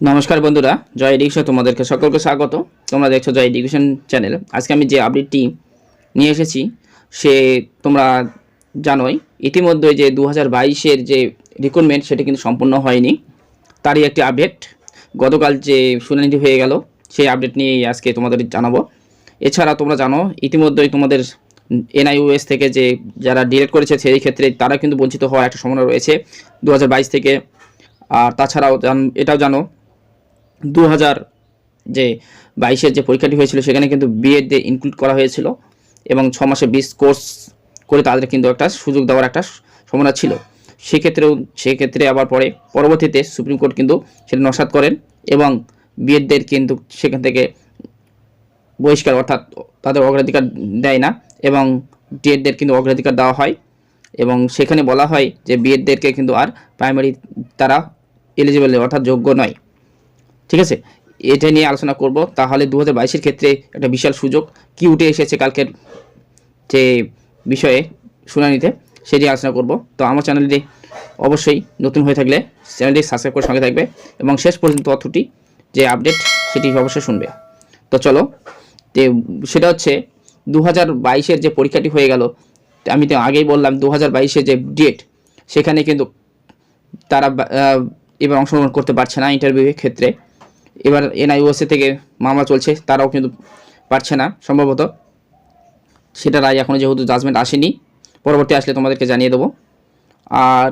নমস্কার বন্ধুরা, জয় এডুকেশন তোমাদেরকে সকলকে স্বাগত। তোমরা দেখছ জয় এডুকেশন চ্যানেল। আজকে আমি যে আপডেটটি নিয়ে এসেছি, সে তোমরা জানোই, ইতিমধ্যে যে দু হাজার বাইশের যে রিক্রুটমেন্ট সেটা কিন্তু সম্পূর্ণ হয়নি। তারই একটি আপডেট গতকাল যে শুনানিটি হয়ে গেল, সেই আপডেট নিয়েই আজকে তোমাদের জানাব। এছাড়া তোমরা জানো, ইতিমধ্যেই তোমাদের এনআইওএস থেকে যে যারা ডিলেট করেছে, সেই ক্ষেত্রে তারা কিন্তু বঞ্চিত হওয়ার একটা সম্ভাবনা রয়েছে দু হাজার বাইশ থেকে। আর তাছাড়াও এটাও জানো দু হাজার যে বাইশের যে পরীক্ষাটি হয়েছিল, সেখানে কিন্তু বিএড দিয়ে ইনক্লুড করা হয়েছিল এবং ছ মাসে বিশ কোর্স করে তাদের কিন্তু একটা সুযোগ দেওয়ার একটা সম্ভাবনা ছিল। সেক্ষেত্রেও, সেক্ষেত্রে আবার পরে, পরবর্তীতে সুপ্রিম কোর্ট কিন্তু সেটা নসাদ করেন এবং বিএডদের কিন্তু সেখান থেকে বহিষ্কার অর্থাৎ তাদের অগ্রাধিকার দেয় না এবং ডিএডদের কিন্তু অগ্রাধিকার দেওয়া হয় এবং সেখানে বলা হয় যে বিএডদেরকে কিন্তু আর প্রাইমারি তারা এলিজিবল অর্থাৎ যোগ্য নয়। ঠিক আছে? এটা নিয়ে আলোচনা করব। তাহলে দু হাজার ক্ষেত্রে একটা বিশাল সুযোগ। কি উঠে এসেছে কালকের যে বিষয়ে শুনানিতে, সেটি আলোচনা করব। তো আমার চ্যানেলটি অবশ্যই নতুন হয়ে থাকলে চ্যানেলটি সাবস্ক্রাইব করে সঙ্গে থাকবে এবং শেষ পর্যন্ত তথ্যটি যে আপডেট, সেটি অবশ্যই শুনবে। তো চলো যে সেটা হচ্ছে দু হাজার যে পরীক্ষাটি হয়ে গেল, আমি তো আগেই বললাম দু হাজার যে ডেট সেখানে কিন্তু তারা এবার অংশগ্রহণ করতে পারছে না ইন্টারভিউয়ের ক্ষেত্রে। এবার এনআইওসি থেকে মামলা চলছে, তারাও কিন্তু পারছে না সম্ভবত। সেটা রায় এখনও যেহেতু জাজমেন্ট আসেনি, পরবর্তী আসলে তোমাদেরকে জানিয়ে দেবো। আর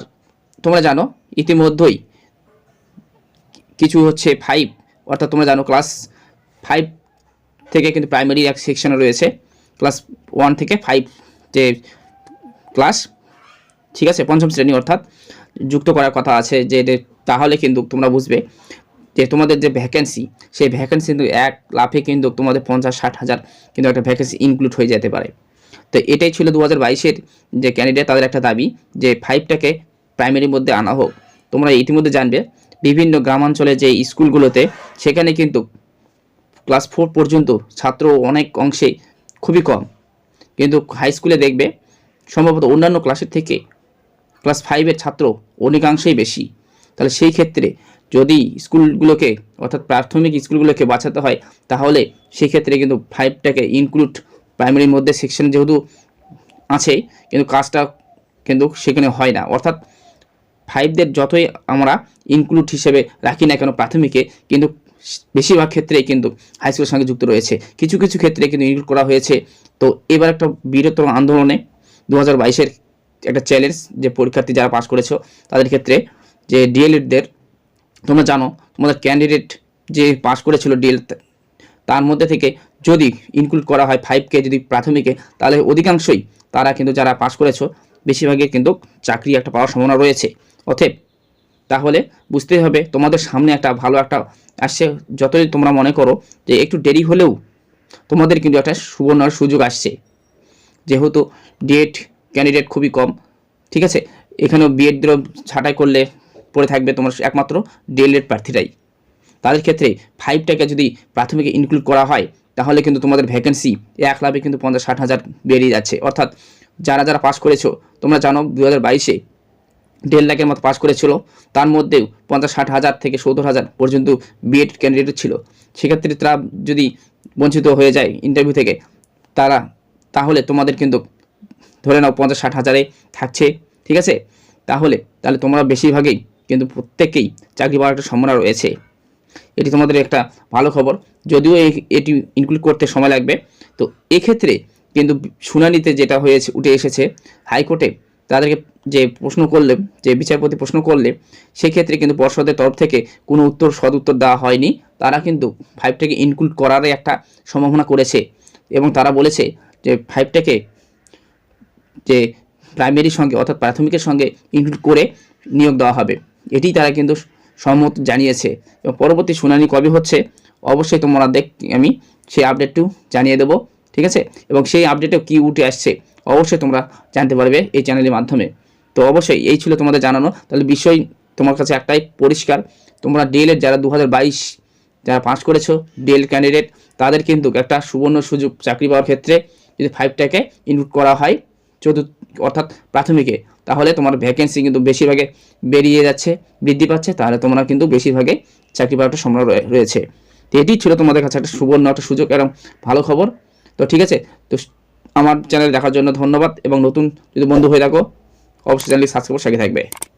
তোমরা জানো, ইতিমধ্যেই কিছু হচ্ছে ফাইভ অর্থাৎ তোমরা জানো ক্লাস ফাইভ থেকে কিন্তু প্রাইমারি এক সেকশনে রয়েছে ক্লাস ওয়ান থেকে ফাইভ যে ক্লাস ঠিক আছে? পঞ্চম শ্রেণি অর্থাৎ যুক্ত করার কথা আছে যে তাহলে কিন্তু তোমরা বুঝবে। যে তোমাদের যে ভ্যাকেন্সি সেই ভ্যাকেন্সি কিন্তু এক লাফে কিন্তু তোমাদের পঞ্চাশ, ষাট হাজার কিন্তু একটা ভ্যাকেন্সি ইনক্লুড হয়ে যেতে পারে। তো এটাই ছিল দু হাজার বাইশের যে ক্যান্ডিডেট তাদের একটা দাবি যে ফাইভটাকে প্রাইমারির মধ্যে আনা হোক। তোমরা ইতিমধ্যে জানবে, বিভিন্ন গ্রামাঞ্চলে যে স্কুলগুলোতে, সেখানে কিন্তু ক্লাস ফোর পর্যন্ত ছাত্র অনেক অংশে খুবই কম। কিন্তু হাই স্কুলে দেখবে, সম্ভবত অন্যান্য ক্লাসের থেকে ক্লাস ফাইভের ছাত্র অনেকাংশেই বেশি। তাহলে সেই ক্ষেত্রে যদি স্কুলগুলোকে, অর্থাৎ প্রাথমিক স্কুলগুলোকে বাঁচাতে হয়, তাহলে সেই ক্ষেত্রে কিন্তু ফাইভটাকে ইনক্লুড প্রাইমারির মধ্যে সেকশন যেহেতু আছে, কিন্তু কাজটা কিন্তু সেখানে হয় না। অর্থাৎ ফাইভদের যতই আমরা ইনক্লুড হিসেবে রাখি না কেন প্রাথমিকে, কিন্তু বেশিরভাগ ক্ষেত্রেই কিন্তু হাই স্কুলের সঙ্গে যুক্ত রয়েছে। কিছু কিছু ক্ষেত্রে কিন্তু ইনক্লুড করা হয়েছে। তো এবার একটা বৃহত্তর আন্দোলনে দু হাজার একটা চ্যালেঞ্জ যে পরীক্ষার্থী যারা পাশ করেছ, তাদের ক্ষেত্রে যে ডিএলএডদের তোমরা জানো, তোমাদের ক্যান্ডিডেট যে পাশ করেছিল ডিএল তার মধ্যে থেকে যদি ইনক্লুড করা হয় ফাইভকে যদি প্রাথমিকে, তাহলে অধিকাংশই তারা কিন্তু যারা পাশ করেছ, বেশিরভাগই কিন্তু চাকরি একটা পাওয়ার সম্ভাবনা রয়েছে। অতএব, তাহলে বুঝতেই হবে, তোমাদের সামনে একটা ভালো একটা আসছে। যতই তোমরা মনে করো যে একটু দেরি হলেও তোমাদের কিন্তু একটা সুবর্ণ সুযোগ আসছে। যেহেতু ডিএড ক্যান্ডিডেট খুবই কম, ঠিক আছে? এখানেও বিএড ছাঁটাই করলে পড়ে থাকবে তোমার একমাত্র ডিএলএড প্রার্থীরাই। তাদের ক্ষেত্রে ফাইভটাকে যদি প্রাথমিকে ইনক্লুড করা হয়, তাহলে কিন্তু তোমাদের ভ্যাকেন্সি এক লাভে কিন্তু পঞ্চাশ ষাট হাজার বেরিয়ে যাচ্ছে। অর্থাৎ যারা যারা পাস করেছ, তোমরা জানো দু হাজার বাইশে দেড় লাখের মতো পাস করেছিল। তার মধ্যেও পঞ্চাশ ষাট হাজার থেকে সত্তর হাজার পর্যন্ত বিএড ক্যান্ডিডেট ছিল। সেক্ষেত্রে তারা যদি বঞ্চিত হয়ে যায় ইন্টারভিউ থেকে, তারা, তাহলে তোমাদের কিন্তু ধরে নাও পঞ্চাশ ষাট হাজারে থাকছে। ঠিক আছে? তাহলে তাহলে তোমরা বেশিরভাগই কিন্তু প্রত্যেকেই চাকরি পাওয়ার একটা সম্ভাবনা রয়েছে। এটি তোমাদের একটা ভালো খবর। যদিও এটি ইনক্লুড করতে সময় লাগবে। তো এক্ষেত্রে কিন্তু শুনানিতে যেটা হয়েছে, উঠে এসেছে হাইকোর্টে, তাদেরকে যে প্রশ্ন করলে, যে বিচারপতি প্রশ্ন করলে, সেক্ষেত্রে কিন্তু পর্ষদের তরফ থেকে কোনো উত্তর, সদ উত্তর দেওয়া হয়নি। তারা কিন্তু ফাইভটাকে ইনক্লুড করারই একটা সম্ভাবনা করেছে এবং তারা বলেছে যে ফাইভটাকে যে প্রাইমারির সঙ্গে অর্থাৎ প্রাথমিকের সঙ্গে ইনক্লুড করে নিয়োগ দেওয়া হবে। এটি তারা কিন্তু সম্মত জানিয়েছে। এবং পরবর্তী শুনানি কবে হচ্ছে, অবশ্যই তোমরা দেখ, আমি সেই আপডেটটু জানিয়ে দেবো, ঠিক আছে? এবং সেই আপডেটেও কী উঠে আসছে, অবশ্যই তোমরা জানতে পারবে এই চ্যানেলের মাধ্যমে। তো অবশ্যই এই ছিল তোমাদের জানানো। তাহলে বিষয় তোমার কাছে একটাই পরিষ্কার, তোমরা ডিএলএড যারা দু হাজার বাইশ, যারা পাস করেছ ডিএল ক্যান্ডিডেট তাদের কিন্তু একটা সুবর্ণ সুযোগ চাকরি পাওয়ার ক্ষেত্রে যদি ফাইভটাকে ইনক্লুড করা হয়, চতুর্থ অর্থাৎ প্রাথমিকে, তাহলে তোমার ভ্যাকেন্সি কিন্তু বেশিরভাগে বেরিয়ে যাচ্ছে, বৃদ্ধি পাচ্ছে, তাহলে তোমরা কিন্তু বেশিরভাগে চাকরি পাওয়ার একটা সম্ভাবনা রয়ে- রয়েছে। তো এটি ছিল তোমাদের কাছে একটা সুবর্ণ একটা সুযোগ এবং ভালো খবর। তো ঠিক আছে, তো আমার চ্যানেল দেখার জন্য ধন্যবাদ এবং নতুন যদি বন্ধু হয়ে থাকো, অবশ্যই চ্যানেলটি সাবস্ক্রাইব করে সাথে থাকবে।